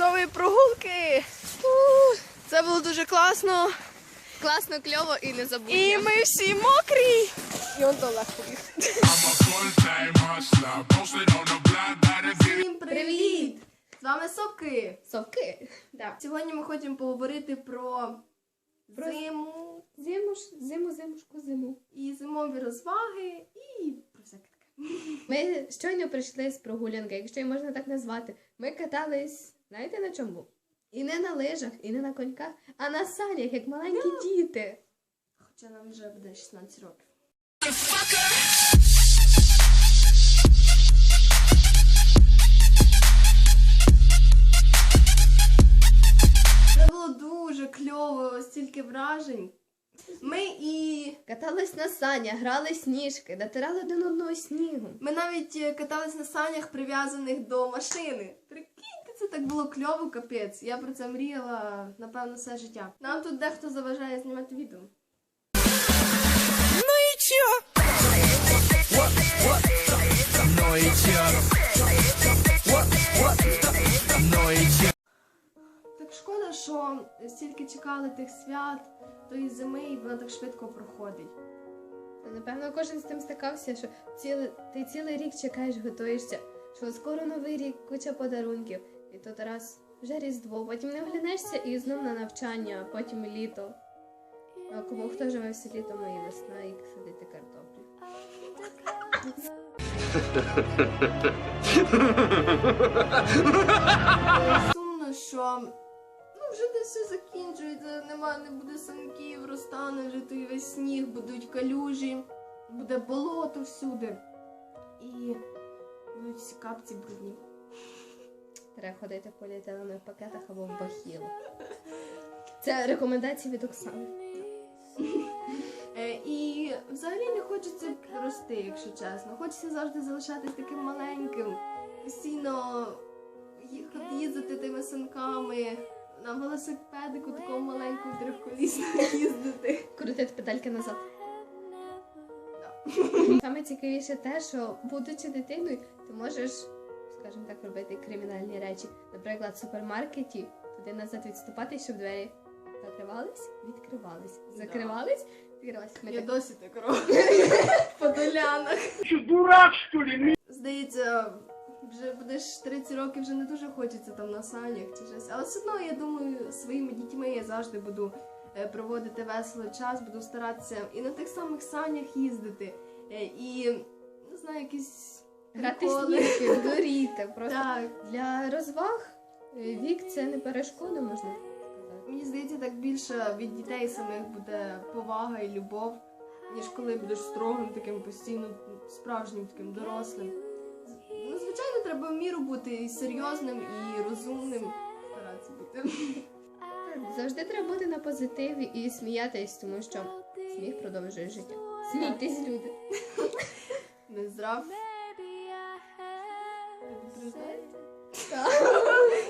чудової прогулки. Це було дуже класно. Класно, кльово і не забудь. І ми всі мокрі. І он video. Всім привіт! З вами Совки. Совки. Да. Сьогодні ми хочемо поговорити про Про- зиму Зиму, зиму, зимушку, зиму. і зимові розваги і про всяке таке. Ми щойно прийшли з прогулянки, якщо її можна так назвати. Ми катались, знаєте на чому? І не на лижах, і не на коньках, а на санях, як маленькі діти. Хоча нам вже буде 16 років. Це було дуже кльово, стільки вражень. Ми і Катались на санях, грали сніжки, натирали один одного снігом. ми навіть е, катались на санях, прив'язаних до машини. Це так було кльово, капець. Я про це мріяла, напевно, все життя. Нам тут дехто заважає знімати відео. No y No y Так шкода, що стільки чекали тих свят, тої зими, і воно так швидко проходить. Напевно, кожен з тим стикався, що цілий, ти цілий рік чекаєш, готуєшся, що скоро новий рік, куча подарунків. І тут раз вже Різдво, потім не оглянешся і знов на навчання, а потім літо. А кому хто живе в селі, тому і весна, і садити картоплю. Сумно, що ну, вже десь все закінчується, нема, не буде санків, розтане вже той весь сніг, будуть калюжі, буде болото всюди. І будуть всі капці брудні. Треба ходити в поліетиленових пакетах або в бахілу. Це рекомендації від Оксани. Е, і взагалі не хочеться рости, якщо чесно. Хочеться завжди залишатись таким маленьким, постійно їхати їздити тими санками, на велосипедику такому маленькому трьохколісному їздити. Крутити педальки назад. Саме цікавіше те, що будучи дитиною, ти можеш, скажімо так, робити кримінальні речі. Наприклад, в супермаркеті туди назад відступати, щоб двері закривались, відкривались, закривались, відкривались. Ми Я так досі так роблю по долянах. Что, дурак, что ли? Здається, вже будеш 30 років, вже не дуже хочеться там на санях чи щось. Але все одно, я думаю, своїми дітьми я завжди буду е, проводити весело час, буду старатися і на тих самих санях їздити. е, І не знаю, якісь грати сніжки, дуріти. Просто Так. для розваг е, вік це не перешкода, можна сказати. Мені здається, так більше від дітей самих буде повага і любов, ніж коли будеш строгим, таким постійно справжнім таким дорослим. Ну, звичайно, треба в міру бути і серйозним, і розумним. Старатися бути. Завжди треба бути на позитиві і сміятись, тому що сміх продовжує життя. Смійтесь, люди. Не здрав.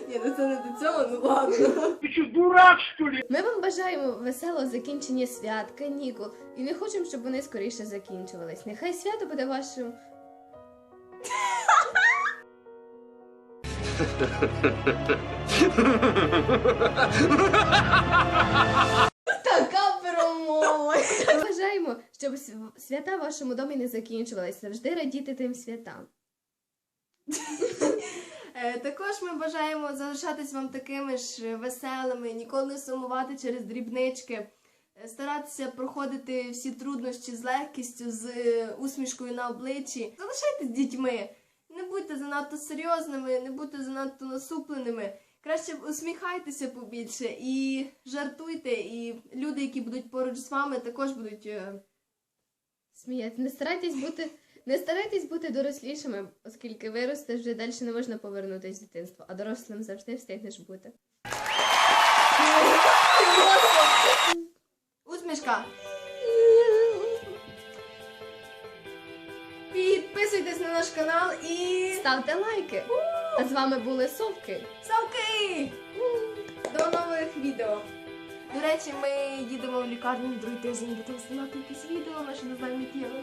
Ні, ну це не до цього, ну ладно. Ты что, дурак, что ли? Ми вам бажаємо веселого закінчення свят, канікул, і не хочемо, щоб вони скоріше закінчувались. Нехай свято буде вашим. Така промова. Ми бажаємо, щоб свята в вашому домі не закінчувались. Завжди радіти тим святам. Е, Також ми бажаємо залишатись вам такими ж веселими, ніколи не сумувати через дрібнички, е, старатися проходити всі труднощі з легкістю, з е, усмішкою на обличчі. Залишайтесь дітьми, не будьте занадто серйозними, не будьте занадто насупленими. Краще усміхайтеся побільше і жартуйте, і люди, які будуть поруч з вами, також будуть. е, Сміяти. Не старайтесь бути. Не старайтесь бути дорослішими, оскільки виростеш вже далі не можна повернутися в дитинство, а дорослим завжди встигнеш бути. Усмішка! Підписуйтесь на наш канал і. Ставте лайки! А з вами були совки. Салки! До нових відео! До речі, ми їдемо в лікарню в другий тиждень, будемо знімати якісь відео, ми ще не знаємо, які але